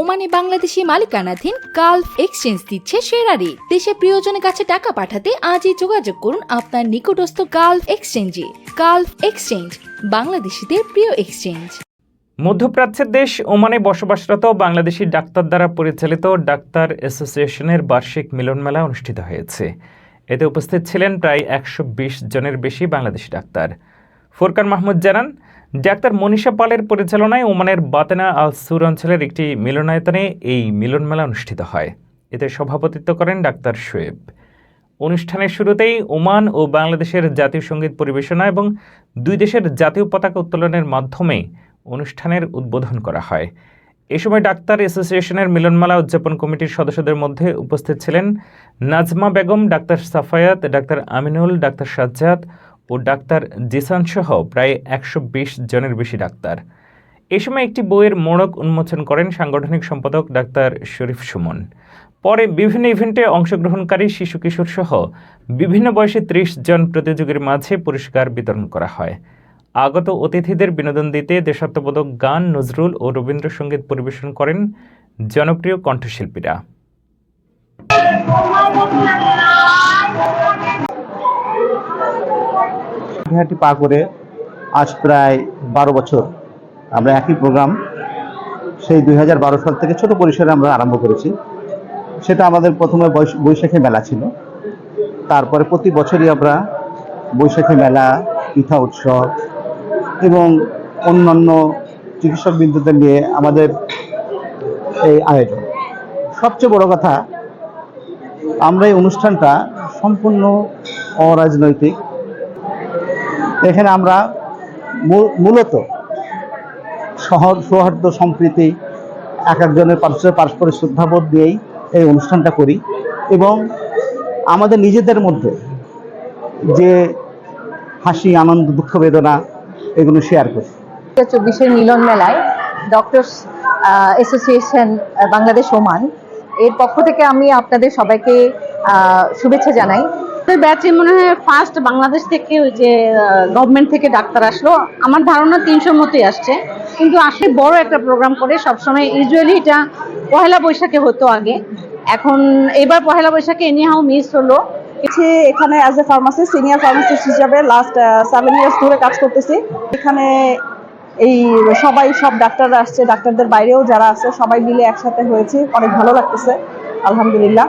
ওমানে বাংলাদেশি মালিকানাধীন Gulf exchange দিচ্ছে সেরা রেট দেশে প্রিয়জনের কাছে টাকা পাঠাতে আজই যোগাযোগ করুন আপনার নিকটস্থ গালফ এক্সচেঞ্জে। গালফ এক্সচেঞ্জ, বাংলাদেশিদের প্রিয় এক্সচেঞ্জ। মধ্যপ্রাচ্যের দেশ ওমানে বসবাসরত বাংলাদেশি ডাক্তার দ্বারা পরিচালিত ডাক্তার অ্যাসোসিয়েশনের বার্ষিক মিলন মেলা অনুষ্ঠিত হয়েছে। এতে উপস্থিত ছিলেন প্রায় একশো বিশ জনের বেশি বাংলাদেশি ডাক্তার। ফোরকান মাহমুদ জানান, ডাক্তার মনীষা পালের পরিচালনায় ওমানের বাতেনা আল সুর অঞ্চলের একটি মিলনায়তনে এই মিলন মেলা অনুষ্ঠিত হয়। এতে সভাপতিত্ব করেন ডাক্তার শোয়েব। অনুষ্ঠানের শুরুতেই ওমান ও বাংলাদেশের জাতীয় সংগীত পরিবেশনা এবং দুই দেশের জাতীয় পতাকা উত্তোলনের মাধ্যমে অনুষ্ঠানের উদ্বোধন করা হয়। এ সময় ডাক্তার অ্যাসোসিয়েশনের মিলনমালা উদযাপন কমিটির সদস্যদের মধ্যে উপস্থিত ছিলেন Nazma Begum, doctor Safayat, doctor Aminul, doctor Sajjad ও ডাক্তার জিসান সহ প্রায় একশো বিশ জনের বেশি ডাক্তার এ সময় একটি বইয়ের মোড়ক উন্মোচন করেন সাংগঠনিক সম্পাদক ডাক্তার শরীফ সুমন পরে বিভিন্ন ইভেন্টে অংশগ্রহণকারী শিশু কিশোর সহ বিভিন্ন বয়সে ত্রিশ জন প্রতিযোগীর মাঝে পুরস্কার বিতরণ করা হয় আগত অতিথিদের বিনোদন দিতে দেশাত্মবোধক গান নজরুল ও রবীন্দ্রসঙ্গীত পরিবেশন করেন জনপ্রিয় কণ্ঠশিল্পীরা ঘাটি পা করে আজ প্রায় বারো বছর আমরা একই প্রোগ্রাম সেই দুই হাজার বারো সাল থেকে ছোট পরিসরে আমরা আরম্ভ করেছি। সেটা আমাদের প্রথমে বৈশ- বৈশাখী মেলা ছিল। তারপরে প্রতি বছরই আমরা বৈশাখী মেলা, পিঠা উৎসব এবং অন্যান্য চিকিৎসক বিন্দুদের নিয়ে আমাদের এই আয়োজন। সবচেয়ে বড় কথা, আমরা এই অনুষ্ঠানটা সম্পূর্ণ অরাজনৈতিক এখানে আমরা মূলত সহজ, সৌহার্দ্য সম্প্রীতি, এক একজনের পারস্পরিক পারস্পরিক শ্রদ্ধাবোধ দিয়েই এই অনুষ্ঠানটা করি। এবং আমাদের নিজেদের মধ্যে যে হাসি, আনন্দ, দুঃখ, বেদনা, এগুলো শেয়ার করি। চব্বিশের মিলন মেলায় ডক্টরস অ্যাসোসিয়েশন বাংলাদেশ ওমান। এর পক্ষ থেকে আমি আপনাদের সবাইকে শুভেচ্ছা জানাই। আমাদের ব্যাচে মনে হয় ফার্স্ট বাংলাদেশ থেকে ওই যে গভর্নমেন্ট থেকে ডাক্তার আসলো। আমার ধারণা তিনশোর মতোই আসছে। কিন্তু আসলে বড় একটা প্রোগ্রাম করে, সবসময় ইউজুয়ালি এটা পহেলা বৈশাখে হতো আগে। এখন এবার পহেলা বৈশাখে এনিহাও মিস হলো। হচ্ছে এখানে as a pharmacist senior pharmacist হিসাবে লাস্ট সেভেন ইয়ার্স ধরে কাজ করতেছি। এখানে এই সবাই, সব ডাক্তাররা আসছে, ডাক্তারদের বাইরেও যারা আছে, সবাই মিলে একসাথে হয়েছে। অনেক ভালো লাগতেছে, আলহামদুলিল্লাহ।